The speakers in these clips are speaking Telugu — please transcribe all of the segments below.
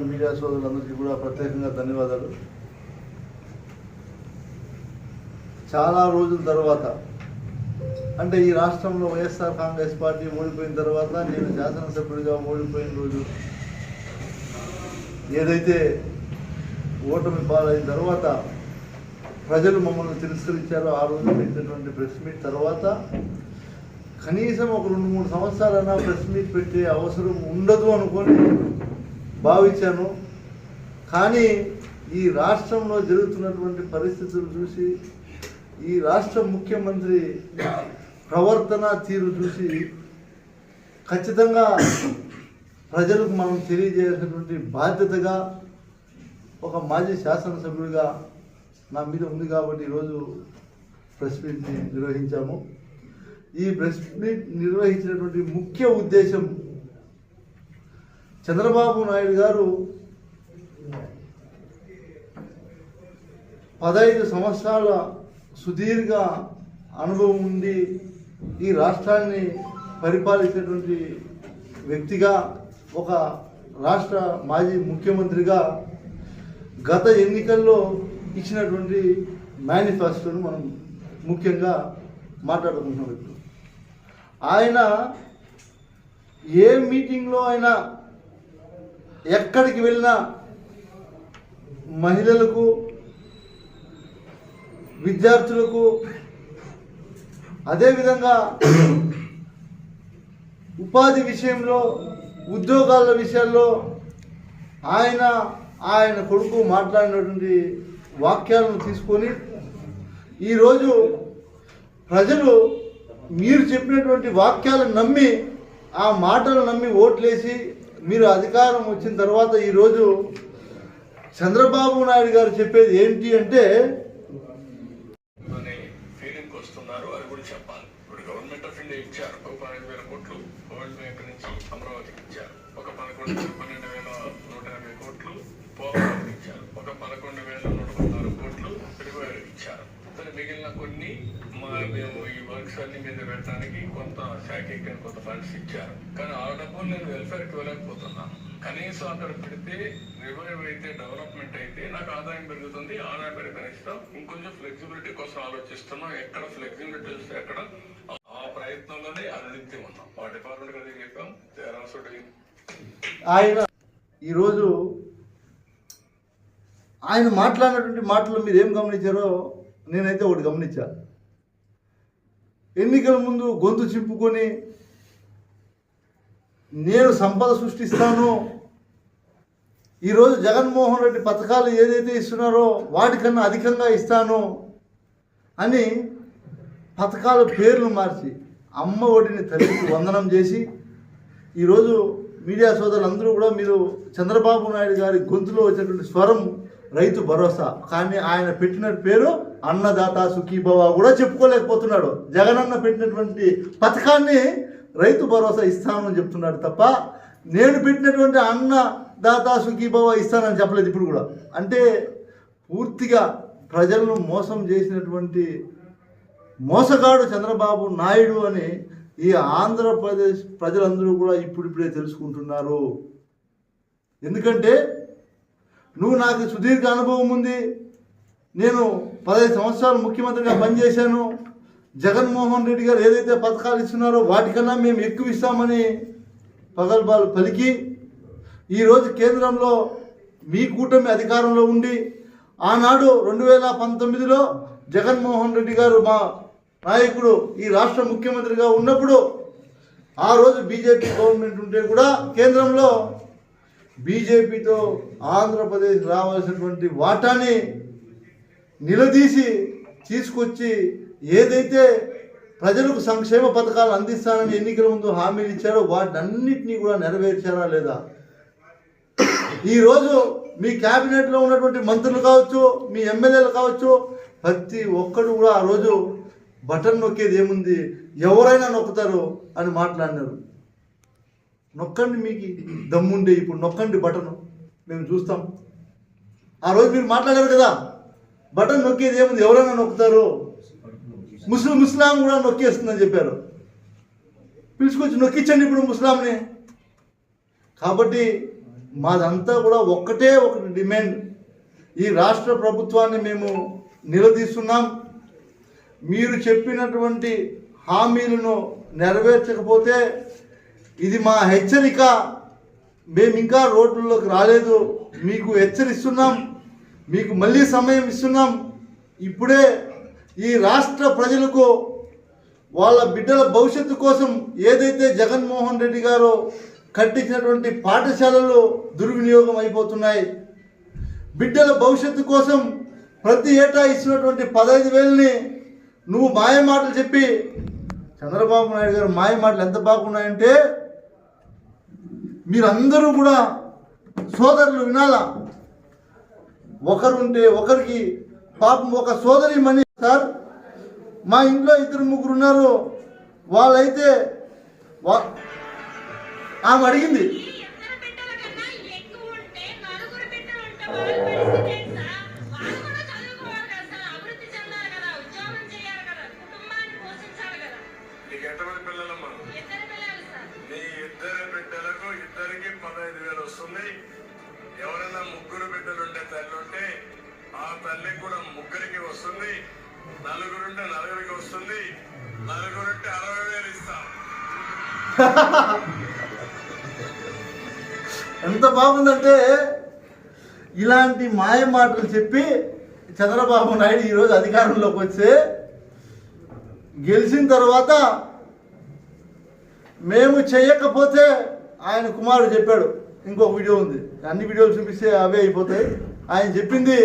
నమస్కారం మీడియా సోదరులందరికీ కూడా ప్రత్యేకంగా ధన్యవాదాలు. చాలా రోజుల తర్వాత అంటే ఈ రాష్ట్రంలో వైఎస్ఆర్ కాంగ్రెస్ పార్టీ ఓడిపోయిన తర్వాత నేను శాసనసభ్యుడిగా ఓడిపోయిన రోజు ఏదైతే ఓటమి పాలైన తర్వాత ప్రజలు మమ్మల్ని తిరస్కరించారో ఆ రోజు పెట్టినటువంటి ప్రెస్ మీట్ తర్వాత కనీసం ఒక రెండు మూడు సంవత్సరాలైనా ప్రెస్ మీట్ పెట్టే అవసరం ఉండదు అనుకొని భావించాను. కానీ ఈ రాష్ట్రంలో జరుగుతున్నటువంటి పరిస్థితులు చూసి ఈ రాష్ట్ర ముఖ్యమంత్రి ప్రవర్తన తీరు చూసి ఖచ్చితంగా ప్రజలకు మనం తెలియజేసినటువంటి బాధ్యతగా ఒక మాజీ శాసనసభ్యుడిగా నా మీద ఉంది కాబట్టి ఈరోజు ప్రెస్ మీట్ని నిర్వహించాము. ఈ ప్రెస్ మీట్ నిర్వహించినటువంటి ముఖ్య ఉద్దేశం చంద్రబాబు నాయుడు గారు పదహైదు సంవత్సరాల సుదీర్ఘ అనుభవం ఉండి ఈ రాష్ట్రాన్ని పరిపాలించేటువంటి వ్యక్తిగా ఒక రాష్ట్ర మాజీ ముఖ్యమంత్రిగా గత ఎన్నికల్లో ఇచ్చినటువంటి మేనిఫెస్టోను మనం ముఖ్యంగా మాట్లాడుకుంటున్నాం ఇప్పుడు. ఆయన ఏ మీటింగ్లో అయినా ఎక్కడికి వెళ్ళినా మహిళలకు విద్యార్థులకు అదేవిధంగా ఉపాధి విషయంలో ఉద్యోగాల విషయాల్లో ఆయన ఆయన కొడుకు మాట్లాడినటువంటి వాక్యాలను తీసుకొని ఈరోజు ప్రజలు మీరు చెప్పినటువంటి వాక్యాలను నమ్మి ఆ మాటలు నమ్మి ఓట్లేసి మీరు అధికారం వచ్చిన తర్వాత ఈరోజు చంద్రబాబు నాయుడు గారు చెప్పేది ఏంటి అంటే అనే ఫీలింగ్ వస్తున్నారు అది కూడా చెప్పాలి. ఇప్పుడు గవర్నమెంట్ ఆఫ్ ఇండియా ఇచ్చారు ఒక పన్నెండు వేల కోట్లు వరల్డ్ బ్యాంక్ నుంచి అమరావతికి ఇచ్చారు. ఒక పదకొండు పన్నెండు వేల నూట యాభై కోట్లు పోలవరం ఇచ్చారు. ఒక పదకొండు వేల నూట పద్నాలుగు కోట్లు పెరుగుదలకు ఇచ్చారు. సరే మిగిలిన కొన్ని మా మేము ఈ వర్క్స్ అన్ని మీద పెట్టడానికి కొంత శాఖకి కొంత ఫండ్స్ ఇచ్చారు. కానీ ఆ డబ్బులు నేను వెల్ఫేర్కి వెళ్ళకపోతున్నాను కనీసం అక్కడ పెడితే రివైవ్ అయితే డెవలప్మెంట్ అయితే నాకు ఆదాయం పెరుగుతుంది ఆదాయం పెరిగిన ఇష్టం ఇంకొంచెం ఫ్లెక్సిబిలిటీ కోసం ఆలోచిస్తున్నాం ఎక్కడ ఫ్లెక్సిబిలిటీ వస్తే ఎక్కడ ఆ ప్రయత్నంలోనే అభివృద్ధి ఉన్నాం. మా డిపార్ట్మెంట్ కదా చెప్పాం. ఆయన ఈరోజు ఆయన మాట్లాడినటువంటి మాటలు మీరు ఏం గమనించారో నేనైతే ఒకటి గమనించా. ఎన్నికల ముందు గొంతు చింపుకొని నేను సంపద సృష్టిస్తాను ఈరోజు జగన్మోహన్ రెడ్డి పథకాలు ఏదైతే ఇస్తున్నారో వాటికన్నా అధికంగా ఇస్తాను అని పథకాల పేర్లు మార్చి అమ్మ ఒడిని తల్లికి వందనం చేసి ఈరోజు మీడియా సోదరులందరూ కూడా మీరు చంద్రబాబు నాయుడు గారి గొంతులో వచ్చినటువంటి స్వరం రైతు భరోసా. కానీ ఆయన పెట్టిన పేరు అన్నదాత సుఖీభవ కూడా చెప్పుకోలేకపోతున్నాడు. జగనన్న పెట్టినటువంటి పథకాన్ని రైతు భరోసా ఇస్తానని చెప్తున్నాడు తప్ప నేను పెట్టినటువంటి అన్నదాత సుఖీభవ ఇస్తానని చెప్పలేదు ఇప్పుడు కూడా. అంటే పూర్తిగా ప్రజలను మోసం చేసినటువంటి మోసగాడు చంద్రబాబు నాయుడు అని ఈ ఆంధ్రప్రదేశ్ ప్రజలందరూ కూడా ఇప్పుడిప్పుడే తెలుసుకుంటున్నారు. ఎందుకంటే నువ్వు నాకు సుదీర్ఘ అనుభవం ఉంది. నేను పదహైదు సంవత్సరాలు ముఖ్యమంత్రిగా పనిచేశాను. జగన్మోహన్ రెడ్డి గారు ఏదైతే పథకాలు ఇస్తున్నారో వాటికన్నా మేము ఎక్కువ ఇస్తామని పగల్బాలు పలికి. ఈరోజు కేంద్రంలో మీ కూటమి అధికారంలో ఉండి ఆనాడు రెండు వేల పంతొమ్మిదిలో జగన్మోహన్ రెడ్డి గారు మా నాయకుడు ఈ రాష్ట్ర ముఖ్యమంత్రిగా ఉన్నప్పుడు ఆ రోజు బీజేపీ గవర్నమెంట్ ఉంటే కూడా కేంద్రంలో బీజేపీతో ఆంధ్రప్రదేశ్ రావాల్సినటువంటి వాటాని నిలదీసి తీసుకొచ్చి ఏదైతే ప్రజలకు సంక్షేమ పథకాలు అందిస్తానని ఎన్నికల ముందు హామీలు ఇచ్చారో వాటన్నిటినీ కూడా నెరవేర్చారా లేదా? ఈరోజు మీ క్యాబినెట్లో ఉన్నటువంటి మంత్రులు కావచ్చు మీ ఎమ్మెల్యేలు కావచ్చు ప్రతి ఒక్కడు కూడా ఆ రోజు బటన్ నొక్కేది ఏముంది? ఎవరైనా నొక్కుతారు అని మాట్లాడినారు. నొక్కండి మీకు దమ్ముండే ఇప్పుడు నొక్కండి బటన్. మేము చూస్తాం. ఆ రోజు మీరు మాట్లాడారు కదా బటన్ నొక్కేది ఏముంది? ఎవరైనా నొక్కుతారు? ముస్లిం ముస్లాం కూడా నొక్కేస్తుందని చెప్పారు. పిలుచుకొచ్చి నొక్కించండి ఇప్పుడు ముస్లాంని. కాబట్టి మాదంతా కూడా ఒక్కటే ఒకటి డిమాండ్. ఈ రాష్ట్ర ప్రభుత్వాన్ని మేము నిలదీస్తున్నాం. మీరు చెప్పినటువంటి హామీలను నెరవేర్చకపోతే ఇది మా హెచ్చరిక. మేము ఇంకా రోడ్లలోకి రాలేదు. మీకు హెచ్చరిస్తున్నాం. మీకు మళ్ళీ సమయం ఇస్తున్నాం. ఇప్పుడే ఈ రాష్ట్ర ప్రజలకు వాళ్ళ బిడ్డల భవిష్యత్తు కోసం ఏదైతే జగన్మోహన్ రెడ్డి గారు కట్టించినటువంటి పాఠశాలలు దుర్వినియోగం అయిపోతున్నాయి. బిడ్డల భవిష్యత్తు కోసం ప్రతి ఏటా ఇస్తున్నటువంటి పదహైదు వేలని నువ్వు మాయ మాటలు చెప్పి చంద్రబాబు నాయుడు గారు మాయ మాటలు ఎంత బాగున్నాయంటే మీరందరూ కూడా సోదరులు వినాలా? ఒకరుంటే ఒకరికి పాపం ఒక సోదరి మని సార్ మా ఇంట్లో ఇద్దరు ముగ్గురు ఉన్నారు. వాళ్ళైతే వా- ఆమె అడిగింది వస్తుంది ఎవరైనా ముగ్గురు బిడ్డలుంటే తల్లి ఉంటే ఆ తల్లి కూడా ముగ్గురికి వస్తుంది. నలుగురుంటే నలుగురికి వస్తుంది. నలుగురుంటే అరవై వేలు ఇస్తాం. ఎంత బాగుందంటే ఇలాంటి మాయ మాటలు చెప్పి చంద్రబాబు నాయుడు ఈరోజు అధికారంలోకి వచ్చే గెలిచిన తర్వాత మేము చేయకపోతే ఆయన కుమారుడు చెప్పాడు. ఇంకో వీడియో ఉంది. అన్ని వీడియోలు చూపిస్తే అవే అయిపోతాయి. ఆయన చెప్పింది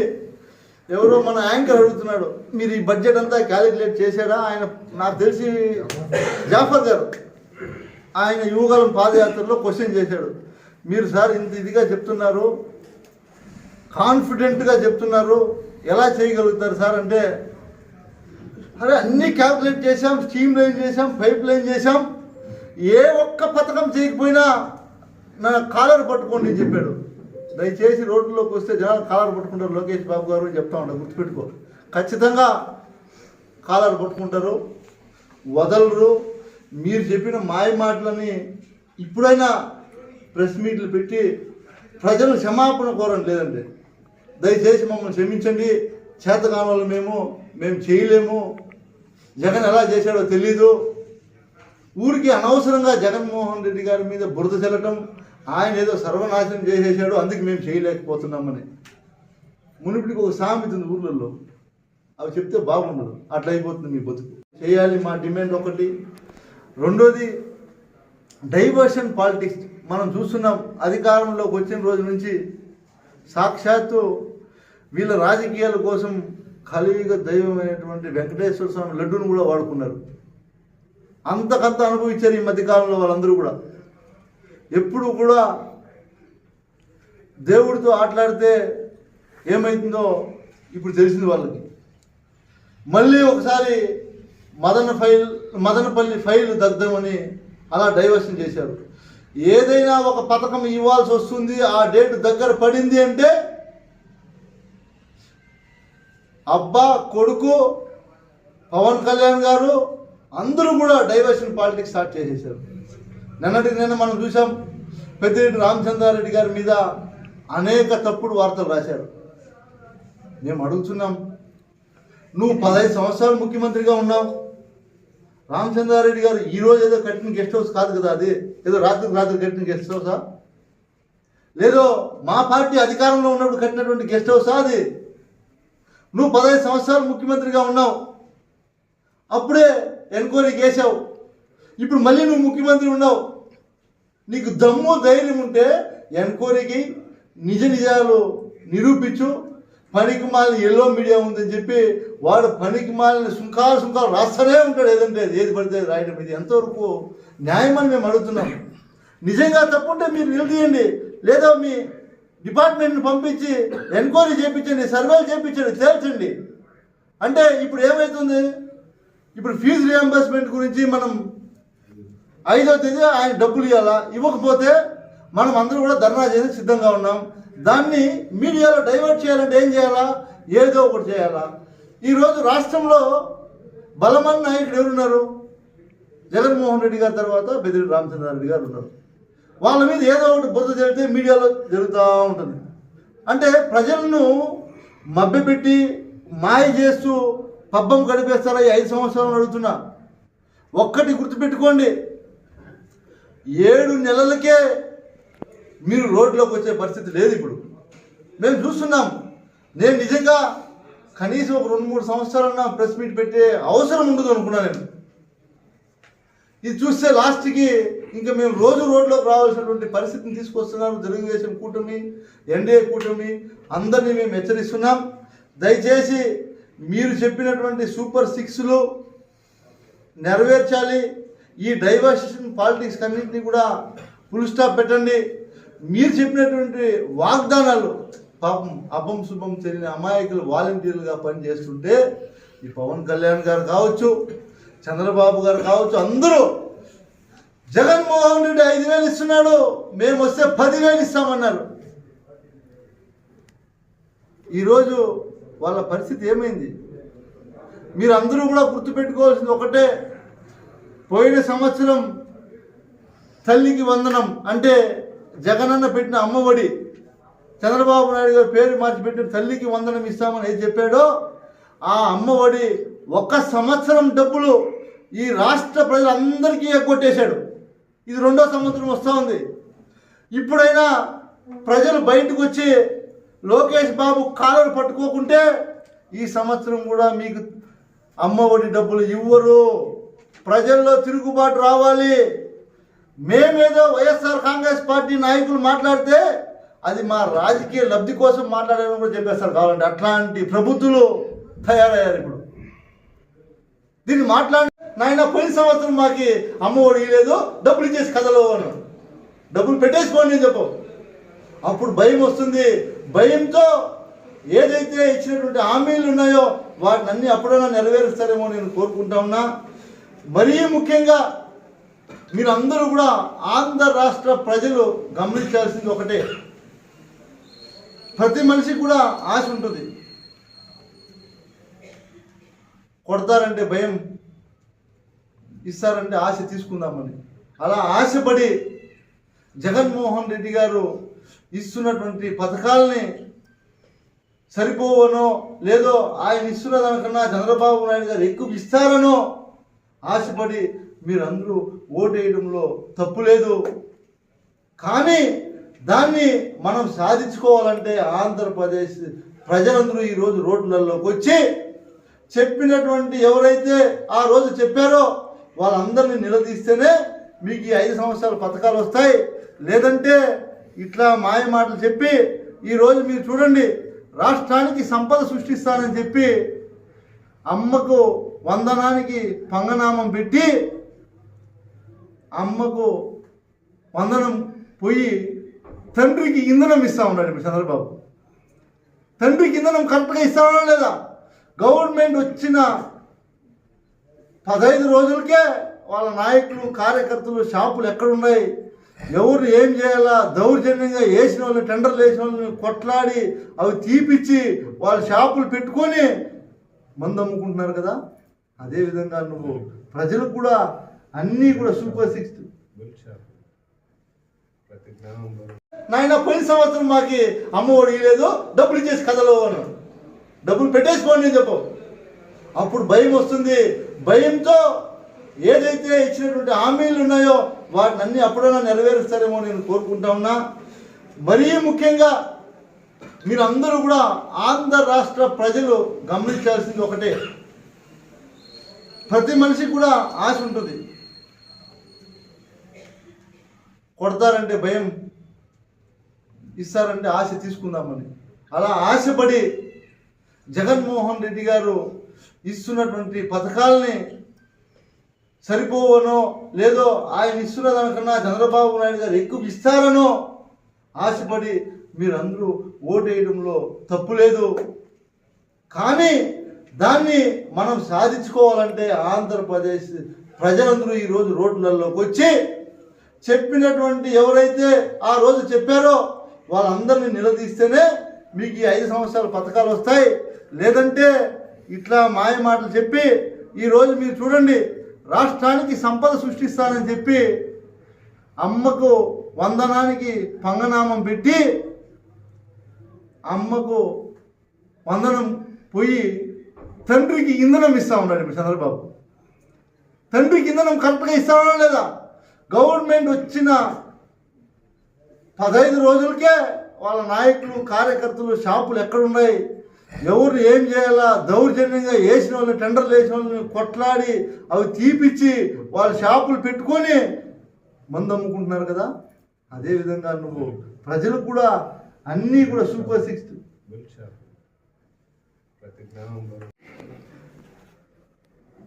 ఎవరో మన యాంకర్ అడుగుతున్నాడు మీరు ఈ బడ్జెట్ అంతా క్యాలిక్యులేట్ చేశారా? ఆయన నాకు తెలిసి జాఫర్ గారు ఆయన యువగలం పాదయాత్రలో క్వశ్చన్ చేశాడు. మీరు సార్ ఇంత ఇదిగా చెప్తున్నారు కాన్ఫిడెంట్గా చెప్తున్నారు ఎలా చేయగలుగుతారు సార్? అంటే అరే అన్నీ క్యాల్కులేట్ చేసాం స్టీమ్ లైన్ చేశాం పైప్ లైన్ చేశాం ఏ ఒక్క పథకం చేయకపోయినా నా కాలర్ పట్టుకోండి అని చెప్పాడు. దయచేసి రోడ్లోకి వస్తే జనాలు కాలర్ పట్టుకుంటారు. లోకేష్ బాబు గారు అని చెప్తా ఉంటారు గుర్తుపెట్టుకో. ఖచ్చితంగా కాలర్ పట్టుకుంటారు వదలరు. మీరు చెప్పిన మాయ మాటలని ఇప్పుడైనా ప్రెస్ మీట్లు పెట్టి ప్రజలు క్షమాపణ కోరండి లేదండి. దయచేసి మమ్మల్ని క్షమించండి. చేత వాళ్ళు మేము మేము చేయలేము. జగన్ ఎలా చేశాడో తెలీదు. ఊరికి అనవసరంగా జగన్మోహన్ రెడ్డి గారి మీద బురద చెల్లటం ఆయన ఏదో సర్వనాశనం చేసేసాడు అందుకు మేము చేయలేకపోతున్నామని. మునిపిడికి ఒక సామెత ఉంది ఊర్లలో. అవి చెప్తే బాగుండదు. అట్లా అయిపోతుంది మీ బతుకు. చేయాలి మా డిమాండ్ ఒకటి. రెండోది డైవర్షన్ పాలిటిక్స్. మనం చూస్తున్నాం అధికారంలోకి వచ్చిన రోజు నుంచి సాక్షాత్తు వీళ్ళ రాజకీయాల కోసం కలియుగ దైవమైనటువంటి వెంకటేశ్వర స్వామి లడ్డూను కూడా వాడుకున్నారు. అంతకంత అనుభవించారు ఈ మధ్యకాలంలో వాళ్ళందరూ కూడా. ఎప్పుడు కూడా దేవుడితో ఆటలాడితే ఏమైతుందో ఇప్పుడు తెలిసింది వాళ్ళకి. మళ్ళీ ఒకసారి మదన ఫైల్ మదనపల్లి ఫైల్ దగ్ధమని అలా డైవర్షన్ చేశారు. ఏదైనా ఒక పథకం ఇవ్వాల్సి వస్తుంది ఆ డేట్ దగ్గర పడింది అంటే అబ్బా కొడుకు పవన్ కళ్యాణ్ గారు అందరూ కూడా డైవర్షన్ పాలిటిక్స్ స్టార్ట్ చేసేసారు. నిన్నటికి నిన్న మనం చూసాం పెద్దిరెడ్డి రామచంద్రారెడ్డి గారి మీద అనేక తప్పుడు వార్తలు రాశారు. మేము అడుగుతున్నాం నువ్వు పదహైదు సంవత్సరాలు ముఖ్యమంత్రిగా ఉన్నావు. రామచంద్రారెడ్డి గారు ఈరోజు ఏదో కట్టిన గెస్ట్ హౌస్ కాదు కదా అది? ఏదో రాత్రికి రాత్రి కట్టిన గెస్ట్ హౌసా లేదో మా పార్టీ అధికారంలో ఉన్నప్పుడు కట్టినటువంటి గెస్ట్ హౌసా అది? నువ్వు పదహైదు సంవత్సరాలు ముఖ్యమంత్రిగా ఉన్నావు. అప్పుడే ఎంక్వైరీకి చేసావు ఇప్పుడు మళ్ళీ నువ్వు ముఖ్యమంత్రి ఉన్నావు. నీకు దమ్ము ధైర్యం ఉంటే ఎంక్వైరీకి నిజ నిజాలు నిరూపించు. పనికి మాలిన ఎల్లో మీడియా ఉందని చెప్పి వాడు పనికి మాలిన సుంకాలు సుంకాలు రాస్తూనే ఉంటాడు ఏదంటే ఏది పడితే రాయడం. ఇది ఎంతవరకు న్యాయమని మేము అడుగుతున్నాం. నిజంగా తప్పుంటే మీరు నిలదీయండి. లేదా మీ డిపార్ట్మెంట్ని పంపించి ఎంక్వైరీ చేయించండి సర్వేలు చేయించండి తేల్చండి. అంటే ఇప్పుడు ఏమవుతుంది ఇప్పుడు ఫీజు రియంబర్స్మెంట్ గురించి మనం ఐదో తేదీ ఆయన డబ్బులు ఇవ్వాలా ఇవ్వకపోతే మనం అందరూ కూడా ధర్నా చేసి సిద్ధంగా ఉన్నాం. దాన్ని మీడియాలో డైవర్ట్ చేయాలంటే ఏం చేయాలా? ఏదో ఒకటి చేయాలా? ఈరోజు రాష్ట్రంలో బలమైన నాయకుడు ఎవరున్నారు? జగన్మోహన్ రెడ్డి గారి తర్వాత బెదిరి రామచంద్రారెడ్డి గారు ఉన్నారు. వాళ్ళ మీద ఏదో ఒకటి బురద జరిగితే మీడియాలో జరుగుతూ ఉంటుంది. అంటే ప్రజలను మభ్యపెట్టి మాయ చేస్తూ పబ్బం గడిపేస్తారా? ఈ ఐదు సంవత్సరాలు అడుగుతున్నా. ఒక్కటి గుర్తుపెట్టుకోండి. ఏడు నెలలకే మీరు రోడ్లోకి వచ్చే పరిస్థితి లేదు ఇప్పుడు. మేము చూస్తున్నాం. నేను నిజంగా కనీసం ఒక రెండు మూడు సంవత్సరాలన్నా ప్రెస్ మీట్ పెట్టే అవసరం ఉండదు అనుకున్నాను నేను. ఇది చూస్తే లాస్ట్కి ఇంకా మేము రోజు రోడ్లోకి రావాల్సినటువంటి పరిస్థితిని తీసుకొస్తున్నారు తెలుగుదేశం కూటమి ఎన్డీఏ కూటమి. అందరినీ మేము హెచ్చరిస్తున్నాం. దయచేసి మీరు చెప్పినటువంటి సూపర్ సిక్స్లు నెరవేర్చాలి. ఈ డైవర్సిషన్ పాలిటిక్స్ అన్నింటినీ కూడా ఫుల్ స్టాప్ పెట్టండి. మీరు చెప్పినటువంటి వాగ్దానాలు పాపం అభం శుభం తెలియని అమాయకులు వాలంటీర్లుగా పనిచేస్తుంటే ఈ పవన్ కళ్యాణ్ గారు కావచ్చు చంద్రబాబు గారు కావచ్చు అందరూ జగన్మోహన్ రెడ్డి ఐదు వేలు ఇస్తున్నాడు మేము వస్తే పదివేలు ఇస్తామన్నారు. ఈరోజు వాళ్ళ పరిస్థితి ఏమైంది? మీరు అందరూ కూడా గుర్తుపెట్టుకోవాల్సింది ఒకటే పోయిన సంవత్సరం తల్లికి వందనం అంటే జగనన్న పెట్టిన అమ్మఒడి చంద్రబాబు నాయుడు గారు పేరు మార్చిపెట్టిన తల్లికి వందనం ఇస్తామని ఏది చెప్పాడో ఆ అమ్మఒడి ఒక్క సంవత్సరం డబ్బులు ఈ రాష్ట్ర ప్రజలందరికీ ఎగ్గొట్టేశాడు. ఇది రెండో సంవత్సరం వస్తూ ఉంది. ఇప్పుడైనా ప్రజలు బయటకు వచ్చి లోకేష్ బాబు కాలర్ పట్టుకోకుంటే ఈ సంవత్సరం కూడా మీకు అమ్మ ఒడి డబ్బులు ఇవ్వరు. ప్రజల్లో తిరుగుబాటు రావాలి. మేమేదో వైఎస్ఆర్ కాంగ్రెస్ పార్టీ నాయకులు మాట్లాడితే అది మా రాజకీయ లబ్ధి కోసం మాట్లాడాలని కూడా చెప్పేస్తారు కావాలంటే అట్లాంటి ప్రభుత్వాలు తయారయ్యారు ఇప్పుడు. దీన్ని మాట్లాడి నాయన పోయిన సంవత్సరం మాకి అమ్మ ఒడి డబ్బులు ఇచ్చేసి కథలో అన్నాడు. డబ్బులు పెట్టేసుకోండి అని చెప్పు అప్పుడు భయం వస్తుంది. భయంతో ఏదైతే ఇచ్చినటువంటి హామీలు ఉన్నాయో వాటిని అన్ని అప్పుడైనా నెరవేరుస్తారేమో నేను కోరుకుంటా ఉన్నా. మరీ ముఖ్యంగా మీరందరూ కూడా ఆంధ్ర రాష్ట్ర ప్రజలు గమనించాల్సింది ఒకటే. ప్రతి మనిషికి కూడా ఆశ ఉంటుంది. కొడతారంటే భయం ఇస్తారంటే ఆశ తీసుకుందామని. అలా ఆశపడి జగన్మోహన్ రెడ్డి గారు ఇస్తున్నటువంటి పథకాలని సరిపోవనో లేదో ఆయన ఇస్తున్న దానికన్నా చంద్రబాబు నాయుడు గారు ఎక్కువ ఇస్తారనో ఆశపడి మీరందరూ ఓటేయడంలో తప్పు లేదు కానీ దాన్ని మనం సాధించుకోవాలంటే ఆంధ్రప్రదేశ్ ప్రజలందరూ ఈరోజు రోడ్లలోకి వచ్చి చెప్పినటువంటి ఎవరైతే ఆ రోజు చెప్పారో వాళ్ళందరినీ నిలదీస్తేనే మీకు ఈ ఐదు సంవత్సరాల పథకాలు వస్తాయి. లేదంటే ఇట్లా మాయ మాటలు చెప్పి ఈరోజు మీరు చూడండి రాష్ట్రానికి సంపద సృష్టిస్తానని చెప్పి అమ్మకు వందనానికి పంగనామం పెట్టి అమ్మకు వందనం పోయి తండ్రికి ఇంధనం ఇస్తా ఉన్నాడు ఇప్పుడు చంద్రబాబు. తండ్రికి ఇంధనం కరెక్ట్గా ఇస్తామా లేదా? గవర్నమెంట్ వచ్చిన పదహైదు రోజులకే వాళ్ళ నాయకులు కార్యకర్తలు షాపులు ఎక్కడున్నాయి? ఎవరు ఏం చేయాలా? దౌర్జన్యంగా వేసిన వాళ్ళని టెండర్లు వేసిన వాళ్ళని కొట్లాడి అవి తీపిచ్చి వాళ్ళ షాపులు పెట్టుకొని మందు అమ్ముకుంటున్నారు కదా? అదేవిధంగా నువ్వు ప్రజలకు కూడా అన్నీ కూడా సూపర్ సిక్స్ నాయన పోయిన సంవత్సరం మాకి అమ్మ ఒడి డబ్బులు ఇచ్చేసి కథలో అన్నాడు. డబ్బులు పెట్టేసుకోండి అని చెప్పు. అప్పుడు భయం వస్తుంది. భయంతో ఏదైతే ఇచ్చినటువంటి హామీలు ఉన్నాయో వాటిని అన్ని అప్పుడైనా నెరవేరుస్తారేమో నేను కోరుకుంటా ఉన్నా. మరీ ముఖ్యంగా మీరందరూ కూడా ఆంధ్ర రాష్ట్ర ప్రజలు గమనించాల్సింది ఒకటే. ప్రతి మనిషికి కూడా ఆశ ఉంటుంది. కొడతారంటే భయం ఇస్తారంటే ఆశ తీసుకుందామని. అలా ఆశపడి జగన్మోహన్ రెడ్డి గారు ఇస్తున్నటువంటి పథకాలని సరిపోవనో లేదో ఆయన ఇస్తున్న దానికన్నా చంద్రబాబు నాయుడు గారు ఎక్కువ ఇస్తారనో ఆశపడి మీరందరూ వేయడంలో తప్పు లేదు. కానీ దాన్ని మనం సాధించుకోవాలంటే ఆంధ్రప్రదేశ్ ప్రజలందరూ ఈరోజు రోడ్లలోకి వచ్చి చెప్పినటువంటి ఎవరైతే ఆ రోజు చెప్పారో వాళ్ళందరినీ నిలదీస్తేనే మీకు ఈ ఐదు సంవత్సరాల పథకాలు వస్తాయి. లేదంటే ఇట్లా మాయ మాటలు చెప్పి ఈరోజు మీరు చూడండి రాష్ట్రానికి సంపద సృష్టిస్తానని చెప్పి అమ్మకు వందనానికి పంగనామం పెట్టి అమ్మకు వందనం పోయి తండ్రికి ఇంధనం ఇస్తా ఉన్నాడు ఇప్పుడు చంద్రబాబు. తండ్రికి ఇంధనం కరెక్ట్గా ఇస్తా లేదా? గవర్నమెంట్ వచ్చిన పదహైదు రోజులకే వాళ్ళ నాయకులు కార్యకర్తలు షాపులు ఎక్కడున్నాయి? ఎవరు ఏం చేయాలా? దౌర్జన్యంగా వేసిన వాళ్ళని టెండర్లు వేసిన వాళ్ళని కొట్లాడి అవి తీపిచ్చి వాళ్ళ షాపులు పెట్టుకొని మందు అమ్ముకుంటున్నారు కదా? అదేవిధంగా నువ్వు ప్రజలు కూడా అన్నీ కూడా సూపర్ సిక్స్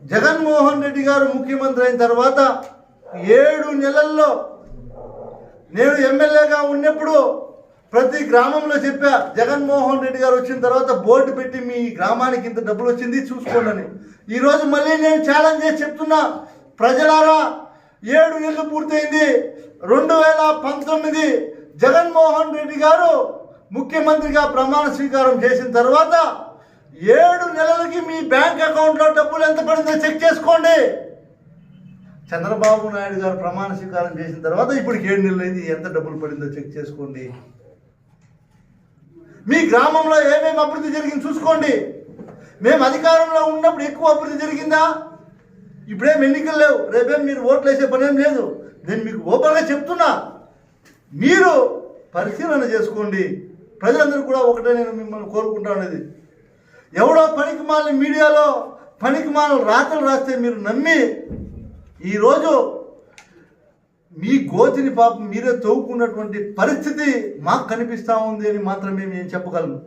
జగన్మోహన్ రెడ్డి గారు ముఖ్యమంత్రి అయిన తర్వాత ఏడు నెలల్లో నేను ఎమ్మెల్యేగా ఉన్నప్పుడు ప్రతి గ్రామంలో చెప్పా జగన్మోహన్ రెడ్డి గారు వచ్చిన తర్వాత బోర్డు పెట్టి మీ గ్రామానికి ఇంత డబ్బులు వచ్చింది చూసుకోండి అని. ఈరోజు మళ్ళీ నేను ఛాలెంజ్ చేసి చెప్తున్నా ప్రజలారా ఏడు నెలలు పూర్తయింది. రెండు వేల పంతొమ్మిది జగన్మోహన్ రెడ్డి గారు ముఖ్యమంత్రిగా ప్రమాణ స్వీకారం చేసిన తర్వాత ఏడు నెలలకి మీ బ్యాంక్ అకౌంట్లో డబ్బులు ఎంత పడిందో చెక్ చేసుకోండి. చంద్రబాబు నాయుడు గారు ప్రమాణ స్వీకారం చేసిన తర్వాత ఇప్పుడు ఏడు నెలలు అయింది. ఎంత డబ్బులు పడిందో చెక్ చేసుకోండి. మీ గ్రామంలో ఏమేమి అభివృద్ధి జరిగింది చూసుకోండి. మేము అధికారంలో ఉన్నప్పుడు ఎక్కువ అభివృద్ధి జరిగిందా? ఇప్పుడేం ఎన్నికలు లేవు. రేపేం మీరు ఓట్లు వేసే పనేం లేదు. నేను మీకు ఓపెన్గా చెప్తున్నా. మీరు పరిశీలన చేసుకోండి. ప్రజలందరూ కూడా ఒకటే నేను మిమ్మల్ని కోరుకుంటా అనేది ఎవడో పనికిమాలని మీడియాలో పనికిమాలను రాతలు రాస్తే మీరు నమ్మి ఈరోజు మీ గోతిని పాపం మీరే తవ్వుకున్నటువంటి పరిస్థితి మాకు కనిపిస్తూ ఉంది అని మాత్రమే మేము చెప్పగలను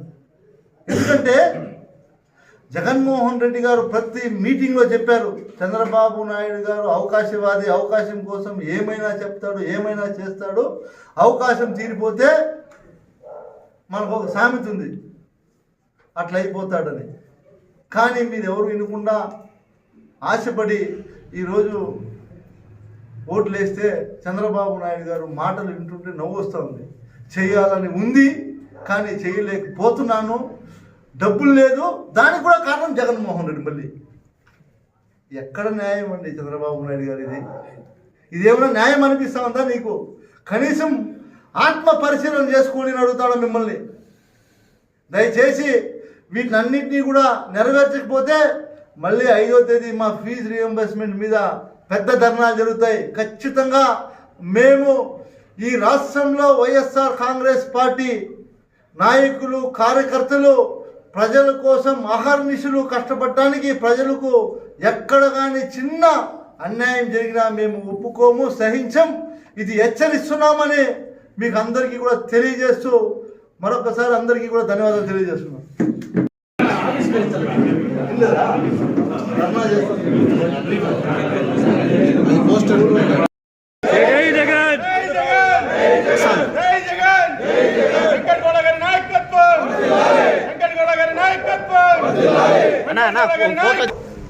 ఎందుకంటే జగన్మోహన్ రెడ్డి గారు ప్రతి మీటింగ్లో చెప్పారు చంద్రబాబు నాయుడు గారు అవకాశవాది అవకాశం కోసం ఏమైనా చెప్తాడు ఏమైనా చేస్తాడు అవకాశం తీరిపోతే మనకు ఒక సామెత ఉంది. అట్లా అయిపోతాడని కానీ మీరు ఎవరు వినకుండా ఆశపడి ఈరోజు ఓట్లు వేస్తే చంద్రబాబు నాయుడు గారు మాటలు వింటుంటే నవ్వు వస్తూ ఉంది చేయాలని ఉంది కానీ చేయలేకపోతున్నాను. డబ్బులు లేదు దానికి కూడా కారణం జగన్మోహన్ రెడ్డి మళ్ళీ. ఎక్కడ న్యాయం అండి చంద్రబాబు నాయుడు గారు ఇది? ఇదేమైనా న్యాయం అనిపిస్తా ఉందా నీకు కనీసం ఆత్మ పరిశీలన చేసుకొని అడుగుతాడు మిమ్మల్ని? దయచేసి వీటినన్నింటినీ కూడా నెరవేర్చకపోతే మళ్ళీ ఐదో తేదీ మా ఫీజు రియంబర్స్మెంట్ మీద పెద్ద ధర్నాలు జరుగుతాయి. ఖచ్చితంగా మేము ఈ రాష్ట్రంలో వైఎస్ఆర్ కాంగ్రెస్ పార్టీ నాయకులు కార్యకర్తలు ప్రజల కోసం అహర్నిశలు కష్టపడటానికి ప్రజలకు ఎక్కడ కానీ చిన్న అన్యాయం జరిగినా మేము ఒప్పుకోము సహించం. ఇది హెచ్చరిస్తున్నామని మీకు అందరికీ కూడా తెలియజేస్తూ మరొకసారి అందరికీ కూడా ధన్యవాదాలు తెలియజేస్తున్నాం.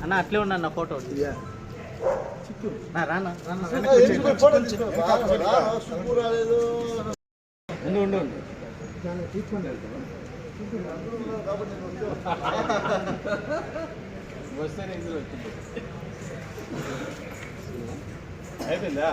అన్న అట్లే ఉన్నా ఫోటో రానా వస్తే రేంజ్లో వచ్చింది. అయిపోయిందా.